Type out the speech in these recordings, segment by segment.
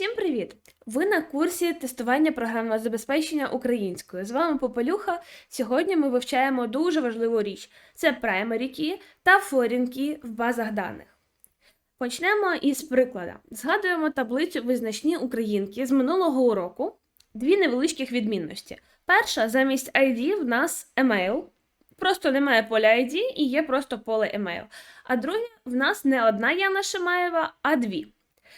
Всім привіт! Ви на курсі тестування програмного забезпечення українською. З вами Попелюха. Сьогодні ми вивчаємо дуже важливу річ: це primary key та foreign key в базах даних. Почнемо із прикладу. Згадуємо таблицю визначні українки з минулого уроку. Дві невеличких відмінності. Перша, замість ID в нас email. Просто немає поля ID і є просто поле email. А друге, в нас не одна Яна Шимаєва, а дві.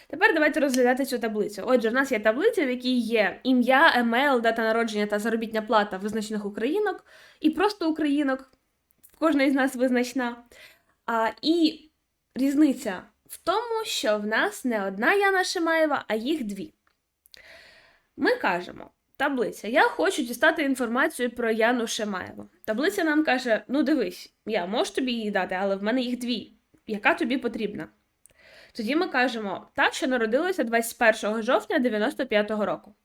Тепер давайте розглядати цю таблицю. Отже, в нас є таблиця, в якій є ім'я, емейл, дата народження та заробітня плата визначених українок, і просто українок, кожна із нас визначна. А, і різниця в тому, що в нас не одна Яна Шимаєва, а їх дві. Ми кажемо, таблиця, я хочу дістати інформацію про Яну Шимаєву. Таблиця нам каже: ну дивись, я можу тобі її дати, але в мене їх дві. Яка тобі потрібна? Тоді ми кажемо так, що народилася 21 жовтня 95-го року.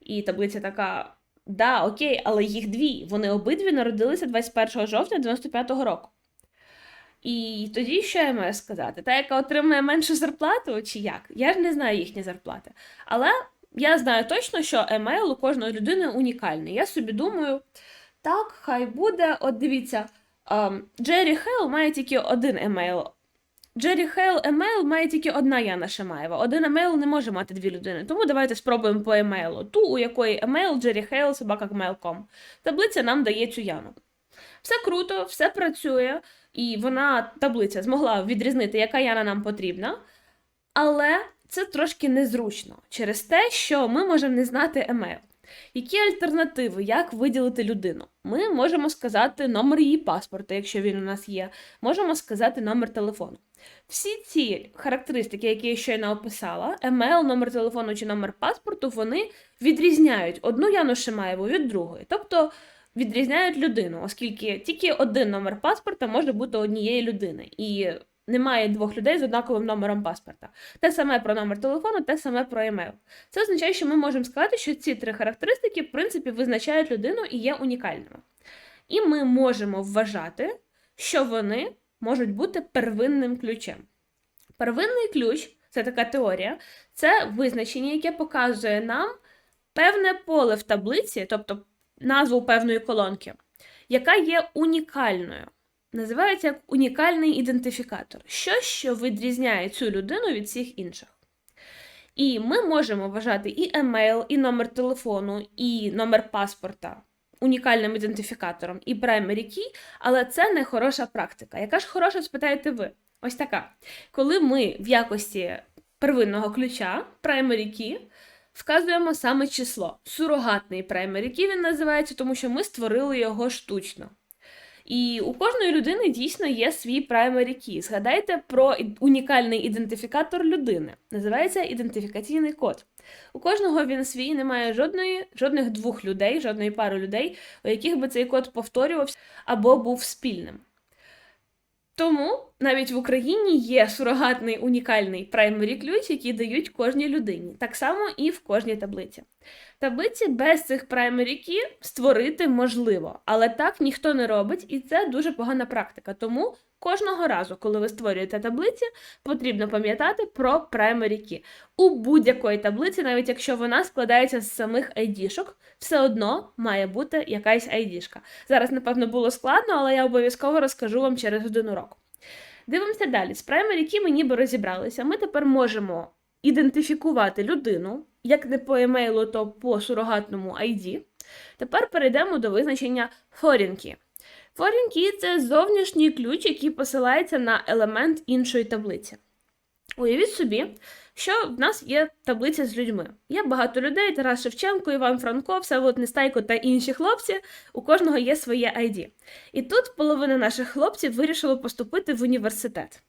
І таблиця така: да, окей, але їх дві. Вони обидві народилися 21 жовтня 95-го року. І тоді що я маю сказати? Та, яка отримує меншу зарплату, чи як? Я ж не знаю їхні зарплати. Але я знаю точно, що емейл у кожної людини унікальний. Я собі думаю, так, хай буде. От дивіться, ем, Джері Хейл має тільки один емейл. Джері Хейл емейл має тільки одна Яна Шимаєва. Один емейл не може мати дві людини. Тому давайте спробуємо по емейлу. Ту, у якої емейл Джері Хейл собака.mail.com. Таблиця нам дає цю Яну. Все круто, все працює, і вона, таблиця, змогла відрізнити, яка Яна нам потрібна. Але це трошки незручно через те, що ми можемо не знати емейл. Які альтернативи, як виділити людину? Ми можемо сказати номер її паспорта, якщо він у нас є, можемо сказати номер телефону. Всі ці характеристики, які я щойно описала, емейл, номер телефону чи номер паспорту, вони відрізняють одну Яну Шимаєву від другої. Тобто відрізняють людину, оскільки тільки один номер паспорта може бути однієї людини. І немає двох людей з однаковим номером паспорта. Те саме про номер телефону, те саме про емейл. Це означає, що ми можемо сказати, що ці три характеристики, в принципі, визначають людину і є унікальними. І ми можемо вважати, що вони можуть бути первинним ключем. Первинний ключ це така теорія, це визначення, яке показує нам певне поле в таблиці, тобто назву певної колонки, яка є унікальною. Називається як унікальний ідентифікатор. Щось, що відрізняє цю людину від всіх інших. І ми можемо вважати і емейл, і номер телефону, і номер паспорта унікальним ідентифікатором і primary key, але це не хороша практика. Яка ж хороша, спитаєте ви? Ось така. Коли ми в якості первинного ключа primary key вказуємо саме число. Сурогатний primary key він називається, тому що ми створили його штучно. І у кожної людини дійсно є свій primary key. Згадайте про унікальний ідентифікатор людини. Називається ідентифікаційний код. У кожного він свій немає жодної, жодних двох людей, жодної пари людей, у яких би цей код повторювався або був спільним. Тому навіть в Україні є сурогатний унікальний primary ключ, який дають кожній людині, так само і в кожній таблиці. Таблиці без цих key створити можливо, але так ніхто не робить, і це дуже погана практика. Тому кожного разу, коли ви створюєте таблиці, потрібно пам'ятати про key. У будь-якої таблиці, навіть якщо вона складається з самих ID-шок, все одно має бути якась ID-шка. Зараз, напевно, було складно, але я обов'язково розкажу вам через один урок. Дивимося далі. З primary які ми ніби розібралися. Ми тепер можемо ідентифікувати людину, як не по емейлу, то по сурогатному ID. Тепер перейдемо до визначення форінки. Форінки – це зовнішній ключ, який посилається на елемент іншої таблиці. Уявіть собі, що в нас є таблиця з людьми. Є багато людей: Тарас Шевченко, Іван Франко, Всеволод Нестайко та інші хлопці. У кожного є своє ID. І тут половина наших хлопців вирішила поступити в університет.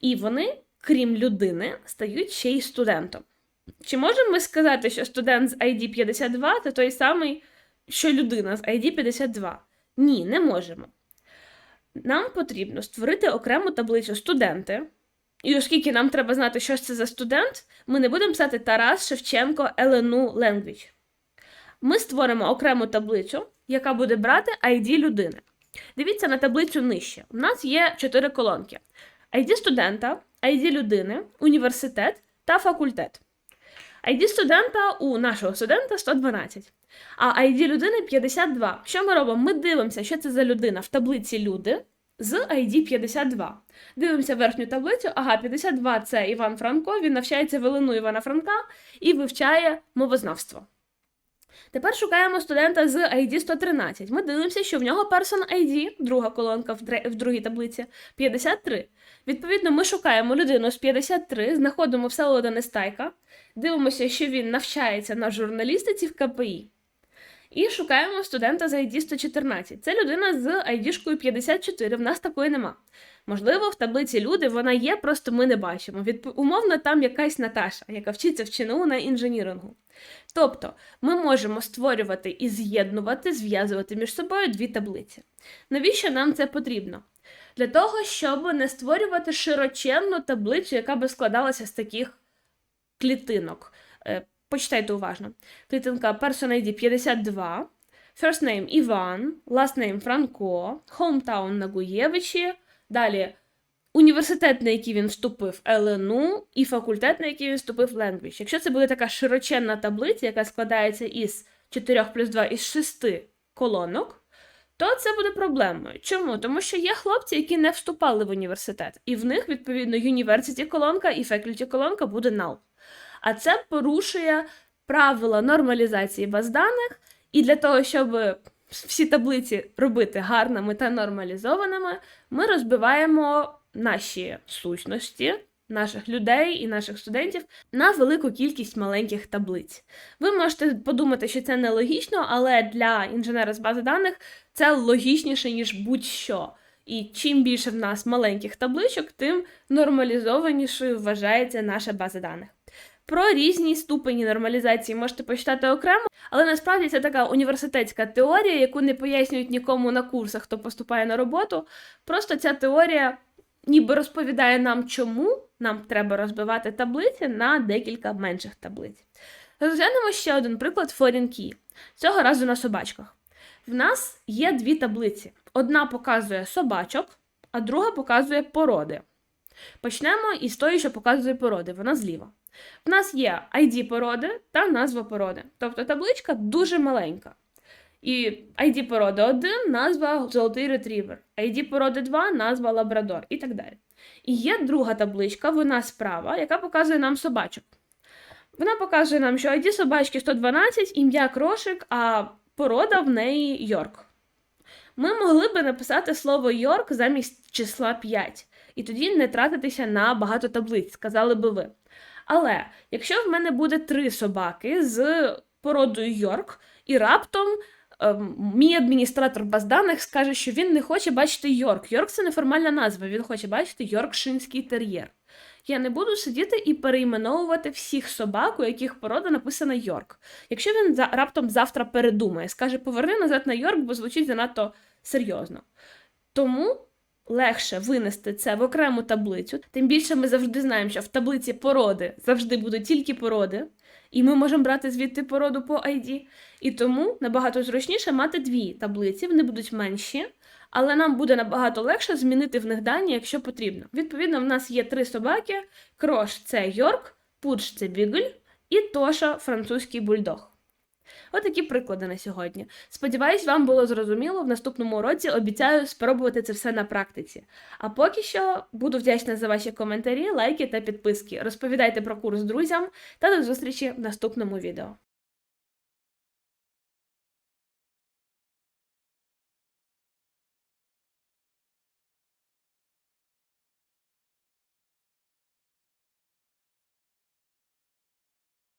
І вони, крім людини, стають ще й студентом. Чи можемо ми сказати, що студент з ID 52 це той самий, що людина з ID 52? Ні, не можемо. Нам потрібно створити окрему таблицю студенти. І оскільки нам треба знати, що це за студент, ми не будемо писати Тарас Шевченко ЛНУ Language. Ми створимо окрему таблицю, яка буде брати ID людини. Дивіться на таблицю нижче. У нас є чотири колонки: ID студента, ID людини, університет та факультет. ID студента у нашого студента 112, а ID людини 52. Що ми робимо? Ми дивимося, що це за людина в таблиці люди з ID 52. Дивимося верхню таблицю. Ага, 52 це Іван Франко, він навчається в Ілину Івана Франка і вивчає мовознавство. Тепер шукаємо студента з ID 113. Ми дивимося, що в нього Person ID, друга колонка в, другій таблиці, 53. Відповідно, ми шукаємо людину з 53, знаходимо Всеволода Нестайка, дивимося, що він навчається на журналістиці в КПІ. І шукаємо студента з ID 114. Це людина з ID-шкою 54, в нас такої нема. Можливо, в таблиці люди вона є, просто ми не бачимо. Відп... Умовно, там якась Наташа, яка вчиться в ЧНУ на інженірингу. Тобто, ми можемо створювати і з'єднувати, зв'язувати між собою дві таблиці. Навіщо нам це потрібно? Для того, щоб не створювати широченну таблицю, яка би складалася з таких клітинок. Почитайте уважно. Клітинка Person ID 52, First name Іван, Last name Франко, Hometown Нагуєвичі, далі університет, на який він вступив ЛНУ, і факультет, на який він вступив Language. Якщо це буде така широченна таблиця, яка складається із 4 плюс 2 із 6 колонок, то це буде проблемою. Чому? Тому що є хлопці, які не вступали в університет, і в них, відповідно, University колонка і Faculty колонка буде null. А це порушує правила нормалізації баз даних, і для того, щоб всі таблиці робити гарними та нормалізованими, ми розбиваємо наші сущності, наших людей і наших студентів на велику кількість маленьких таблиць. Ви можете подумати, що це нелогічно, але для інженера з бази даних це логічніше, ніж будь-що. І чим більше в нас маленьких табличок, тим нормалізованішою вважається наша база даних. Про різні ступені нормалізації можете почитати окремо, але насправді це така університетська теорія, яку не пояснюють нікому на курсах, хто поступає на роботу. Просто ця теорія ніби розповідає нам, чому нам треба розбивати таблиці на декілька менших таблиць. Розглянемо ще один приклад key. Цього разу на собачках. В нас є дві таблиці. Одна показує собачок, а друга показує породи. Почнемо із тої, що показує породи, вона зліва. В нас є ID породи та назва породи. Тобто табличка дуже маленька. І ID породи 1, назва золотий ретрівер, ID породи 2, назва лабрадор і так далі. І є друга табличка, вона справа, яка показує нам собачок. Вона показує нам, що ID собачки 112, ім'я крошик, а порода в неї Йорк. Ми могли би написати слово Йорк замість числа 5, і тоді не тратитися на багато таблиць, сказали би ви. Але якщо в мене буде три собаки з породою Йорк, і раптом ем, мій адміністратор баз даних скаже, що він не хоче бачити Йорк. Йорк це неформальна назва, він хоче бачити Йоркшинський тер'єр. Я не буду сидіти і перейменовувати всіх собак, у яких порода написана Йорк. Якщо він за, раптом завтра передумає, скаже, поверни назад на Йорк, бо звучить занадто серйозно. Тому легше винести це в окрему таблицю. Тим більше ми завжди знаємо, що в таблиці породи завжди будуть тільки породи, і ми можемо брати звідти породу по ID. І тому набагато зручніше мати дві таблиці, вони будуть менші, але нам буде набагато легше змінити в них дані, якщо потрібно. Відповідно, в нас є три собаки: крош це Йорк, Пудж це Бігль і Тоша французький бульдог. Отакі приклади на сьогодні. Сподіваюсь, вам було зрозуміло. В наступному уроці обіцяю спробувати це все на практиці. А поки що буду вдячна за ваші коментарі, лайки та підписки. Розповідайте про курс друзям та до зустрічі в наступному відео.